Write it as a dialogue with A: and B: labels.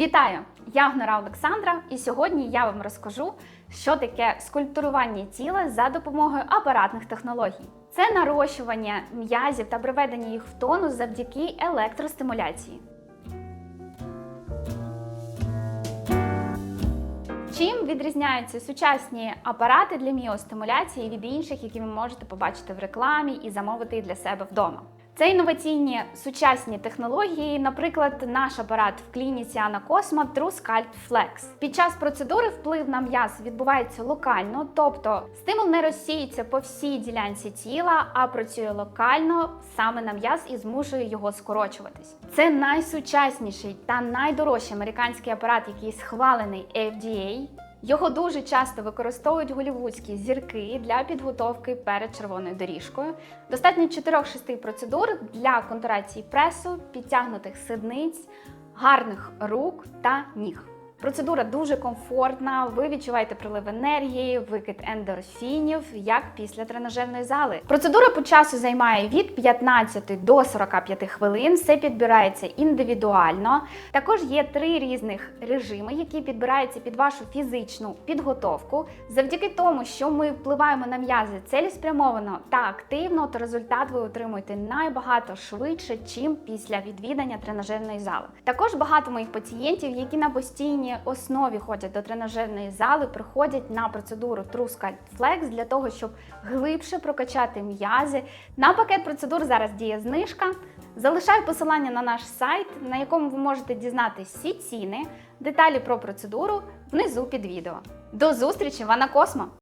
A: Вітаю! Я Гнора Олександра, і сьогодні я вам розкажу, що таке скульптурування тіла за допомогою апаратних технологій. Це нарощування м'язів та приведення їх в тонус завдяки електростимуляції. Чим відрізняються сучасні апарати для міостимуляції від інших, які ви можете побачити в рекламі і замовити для себе вдома? Це інноваційні сучасні технології, наприклад, наш апарат в клініці Анна Косма TrueSculpt Flex. Під час процедури вплив на м'яз відбувається локально, тобто стимул не розсіюється по всій ділянці тіла, а працює локально саме на м'яз і змушує його скорочуватись. Це найсучасніший та найдорожчий американський апарат, який схвалений FDA. Його дуже часто використовують голівудські зірки для підготовки перед червоною доріжкою. Достатньо 4-6 процедур для контурації пресу, підтягнутих сидниць, гарних рук та ніг. Процедура дуже комфортна, ви відчуваєте прилив енергії, викид ендорфінів, як після тренажерної зали. Процедура по часу займає від 15 до 45 хвилин. Все підбирається індивідуально. Також є три різних режими, які підбираються під вашу фізичну підготовку. Завдяки тому, що ми впливаємо на м'язи цілеспрямовано та активно, то результат ви отримуєте набагато швидше, чим після відвідання тренажерної зали. Також багато моїх пацієнтів, які на постійній основі ходять до тренажерної зали, приходять на процедуру TrueSculpt Flex для того, щоб глибше прокачати м'язи. На пакет процедур зараз діє знижка. Залишаю посилання на наш сайт, на якому ви можете дізнатися всі ціни, деталі про процедуру внизу під відео. До зустрічі в Анакосмо!